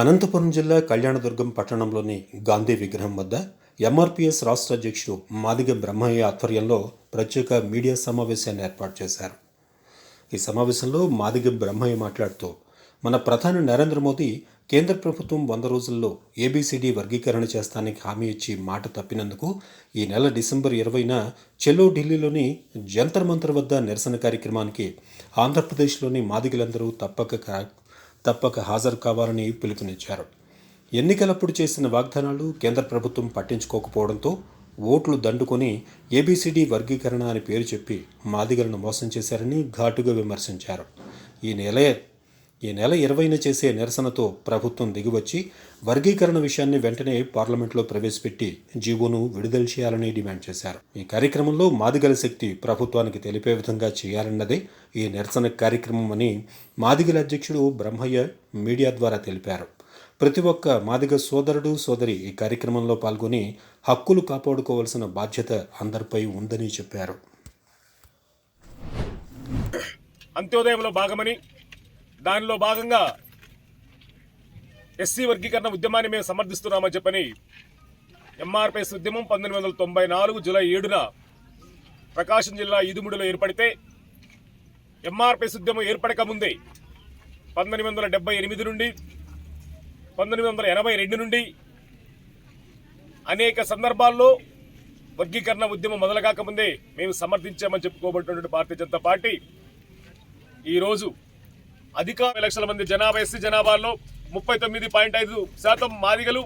అనంతపురం జిల్లా కళ్యాణదుర్గం పట్టణంలోని గాంధీ విగ్రహం వద్ద ఎంఆర్పీఎస్ రాష్ట్ర అధ్యక్షుడు మాదిగ బ్రహ్మయ్య ఆధ్వర్యంలో ప్రత్యేక మీడియా సమావేశాన్ని ఏర్పాటు చేశారు. ఈ సమావేశంలో మాదిగ బ్రహ్మయ్య మాట్లాడుతూ మన ప్రధాని నరేంద్ర మోదీ కేంద్ర ప్రభుత్వం వంద రోజుల్లో ఏబీసీడీ వర్గీకరణ చేస్తానికి హామీ ఇచ్చి మాట తప్పినందుకు ఈ నెల డిసెంబర్ ఇరవైన చెలో ఢిల్లీలోని జంతర్ మంతర్ వద్ద నిరసన కార్యక్రమానికి ఆంధ్రప్రదేశ్లోని మాదిగలందరూ తప్పక తప్పక హాజరు కావాలని పిలుపునిచ్చారు. ఎన్నికలప్పుడు చేసిన వాగ్దానాలు కేంద్ర ప్రభుత్వం పట్టించుకోకపోవడంతో ఓట్లు దండుకొని ఏబీసీడీ వర్గీకరణ అని పేరు చెప్పి మాదిగలను మోసం చేశారని ఘాటుగా విమర్శించారు. ఈ నెల ఈ నెల ఇరవైన చేసే నిరసనతో ప్రభుత్వం దిగివచ్చి వర్గీకరణ విషయాన్ని వెంటనే పార్లమెంట్లో ప్రవేశపెట్టి జీవోను విడుదల చేయాలని డిమాండ్ చేశారు. ఈ కార్యక్రమంలో మాదిగల శక్తి ప్రభుత్వానికి తెలిపే విధంగా చేయాలన్నదే ఈ నిరసన కార్యక్రమం అని మాదిగల అధ్యక్షుడు బ్రహ్మయ్య మీడియా ద్వారా తెలిపారు. ప్రతి ఒక్క మాదిగ సోదరుడు సోదరి ఈ కార్యక్రమంలో పాల్గొని హక్కులు కాపాడుకోవాల్సిన బాధ్యత అందరిపై ఉందని చెప్పారు. అంత్యోదయంలో భాగమని దానిలో భాగంగా ఎస్సీ వర్గీకరణ ఉద్యమాన్ని మేము సమర్థిస్తున్నామని చెప్పని ఎంఆర్పిఎస్ ఉద్యమం పంతొమ్మిది వందల తొంభై నాలుగు జూలై ఏడున ప్రకాశం జిల్లా ఈదుముడిలో ఏర్పడితే ఎంఆర్పిఎస్ ఉద్యమం ఏర్పడక ముందే పంతొమ్మిది వందల డెబ్బై ఎనిమిది నుండి పంతొమ్మిది వందల ఎనభై రెండు నుండి అనేక సందర్భాల్లో వర్గీకరణ ఉద్యమం మొదలుగాకముందే మేము సమర్థించామని చెప్పుకోబడుతున్నటువంటి భారతీయ జనతా పార్టీ ఈరోజు అధిక లక్షల మంది జనాభా ఎస్సీ జనాభాలో ముప్పై తొమ్మిది పాయింట్ ఐదు శాతం మాదిగలు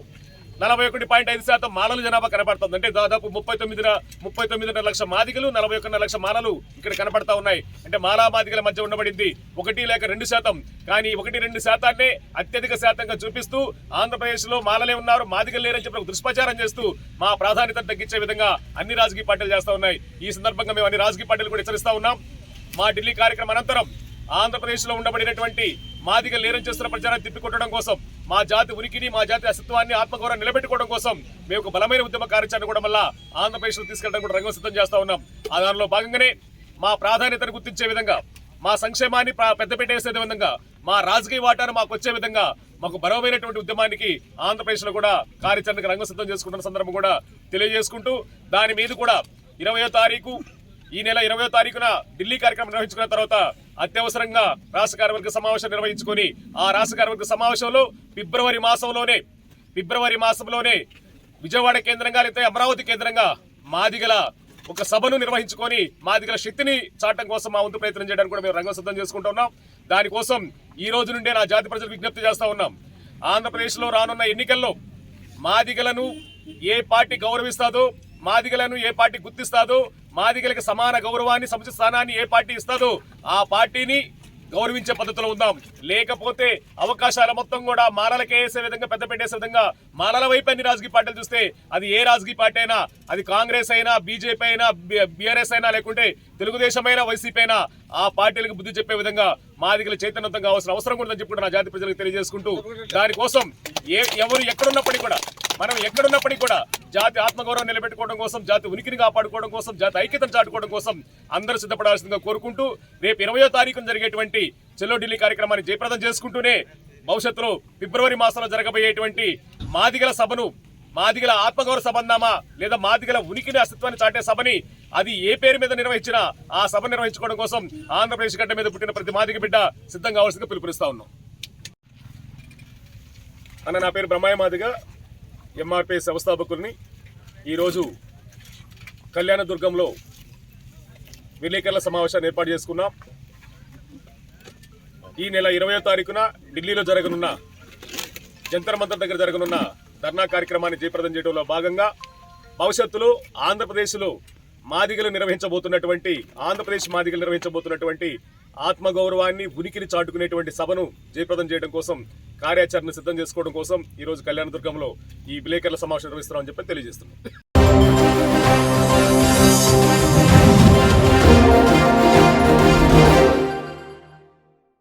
నలభై ఒకటి పాయింట్ ఐదు శాతం మాలలు జనాభా కనపడుతుంది. అంటే దాదాపు ముప్పై తొమ్మిది ముప్పై తొమ్మిదిన్నర లక్ష మాదిగలు నలభై ఒకన్నర లక్ష మాలలు ఇక్కడ కనపడతా ఉన్నాయి. అంటే మాలా మాదిగల మధ్య ఉండబడింది. ఒకటి లేక రెండు శాతం. కానీ ఒకటి రెండు శాతాన్నే అత్యధిక శాతంగా చూపిస్తూ ఆంధ్రప్రదేశ్లో మాలలే ఉన్నారు మాదిగలు లేరని చెప్పి దుష్ప్రచారం చేస్తూ మా ప్రాధాన్యత తగ్గించే విధంగా అన్ని రాజకీయ పార్టీలు చేస్తూ ఉన్నాయి. ఈ సందర్భంగా మేము అన్ని రాజకీయ పార్టీలు కూడా హెచ్చరిస్తా ఉన్నాం. మా ఢిల్లీ కార్యక్రమం అనంతరం ఆంధ్రప్రదేశ్లో ఉండబడినటువంటి మాదిగా లేరం చేస్తున్న ప్రచారాన్ని తిప్పికొట్టడం కోసం మా జాతి ఉనికిని మా జాతి అస్తిత్వాన్ని ఆత్మగౌరవం నిలబెట్టుకోవడం కోసం మేము ఒక బలమైన ఉద్యమ కార్యాచరణ కూడా మళ్ళా ఆంధ్రప్రదేశ్లో తీసుకెళ్ళడం కూడా రంగం సిద్ధం చేస్తూ ఉన్నాం. ఆ దానిలో భాగంగానే మా ప్రాధాన్యతను గుర్తించే విధంగా మా సంక్షేమాన్ని పెద్దపీట వేసే విధంగా మా రాజకీయ వాటాను మాకు వచ్చే విధంగా మాకు బలమైనటువంటి ఉద్యమానికి ఆంధ్రప్రదేశ్లో కూడా కార్యాచరణకు రంగం సిద్ధం చేసుకుంటున్న సందర్భం కూడా తెలియజేసుకుంటూ దాని మీద కూడా ఇరవయో తారీఖు ఈ నెల ఇరవయో తారీఖున ఢిల్లీ కార్యక్రమం నిర్వహించుకున్న తర్వాత అత్యవసరంగా రాష్ట్ర కార్యవర్గ సమావేశం నిర్వహించుకొని ఆ రాష్ట్ర కార్యవర్గ సమావేశంలో ఫిబ్రవరి మాసంలోనే ఫిబ్రవరి మాసంలోనే విజయవాడ కేంద్రంగా లేకపోతే అమరావతి కేంద్రంగా మాదిగల ఒక సభను నిర్వహించుకొని మాదిగల శక్తిని చాటం కోసం మా వంతు ప్రయత్నం చేయడానికి కూడా మేము రంగం సిద్ధం చేసుకుంటూ ఉన్నాం. దానికోసం ఈ రోజు నుండే నా జాతి ప్రజలకు విజ్ఞప్తి చేస్తూ ఉన్నాం. ఆంధ్రప్రదేశ్లో రానున్న ఎన్నికల్లో మాదిగలను ఏ పార్టీ గౌరవిస్తాదో మాదిగలను ఏ పార్టీ గుర్తిస్తాదో మాదిగలకు సమాన గౌరవాన్ని సముచిత స్థానాన్ని ఏ పార్టీ ఇస్తాదో ఆ పార్టీని గౌరవించే పద్ధతిలో ఉందాం. లేకపోతే అవకాశాల మొత్తం కూడా మాలలకే వేసే విధంగా పెద్ద పెట్టేసే విధంగా మాలల వైపు అన్ని రాజకీయ పార్టీలు చూస్తే అది ఏ రాజకీయ పార్టీ అయినా అది కాంగ్రెస్ అయినా బీజేపీ అయినా బీఆర్ఎస్ అయినా లేకుంటే తెలుగుదేశం అయినా వైసీపీ అయినా ఆ పార్టీలకు బుద్ధి చెప్పే విధంగా మాదిగల చైతన్యవంతం కావాల్సిన అవసరం కూడా చెప్పుకుంటూ నా జాతి ప్రజలకు తెలియజేసుకుంటూ దానికోసం ఏ ఎవరు ఎక్కడున్నప్పటికీ కూడా మనం ఎక్కడున్నప్పటికీ కూడా జాతి ఆత్మగౌరవం నిలబెట్టుకోవడం కోసం జాతి ఉనికిని కాపాడుకోవడం కోసం జాతి ఐక్యతను చాటుకోవడం కోసం అందరూ సిద్ధపడాల్సిందిగా కోరుకుంటూ రేపు ఇరవయో తారీఖున జరిగేటువంటి చెల్లో ఢిల్లీ కార్యక్రమాన్ని జయప్రదం చేసుకుంటూనే భవిష్యత్తులో ఫిబ్రవరి మాసంలో జరగబోయేటువంటి మాదిగల సభను మాదిగల ఆత్మగౌరవ సభ లేదా మాదిగల ఉనికిని అస్తిత్వాన్ని చాటే సభని అది ఏ పేరు మీద నిర్వహించినా ఆ సభ నిర్వహించుకోవడం కోసం ఆంధ్రప్రదేశ్ గడ్డ మీద పుట్టిన ప్రతి మాదిగ బిడ్డ సిద్ధం కావాల్సిందిగా పిలుపునిస్తా ఉన్నాం అన్న నా పేరు బ్రహ్మాయ మాదిగ. ఎంఆర్పీ వ్యవస్థాపకుల్ని ఈరోజు కళ్యాణదుర్గంలో విలేకరుల సమావేశాన్ని ఏర్పాటు చేసుకున్నాం. ఈ నెల ఇరవయో తారీఖున ఢిల్లీలో జరగనున్న జంతర్ మంతర్ దగ్గర జరగనున్న ధర్నా కార్యక్రమాన్ని జయప్రదం చేయడంలో భాగంగా భవిష్యత్తులో ఆంధ్రప్రదేశ్లో మాదిగలు నిర్వహించబోతున్నటువంటి ఆంధ్రప్రదేశ్ మాదిగలు నిర్వహించబోతున్నటువంటి ఆత్మగౌరవాన్ని ఉనికిని చాటుకునేటువంటి సభను జయప్రదం చేయడం కోసం కార్యాచరణ సిద్ధం చేసుకోవడం కోసం ఈరోజు కళ్యాణదుర్గంలో ఈ విలేకరుల సమావేశం నిర్వహిస్తున్నామని చెప్పి తెలియజేస్తున్నాం.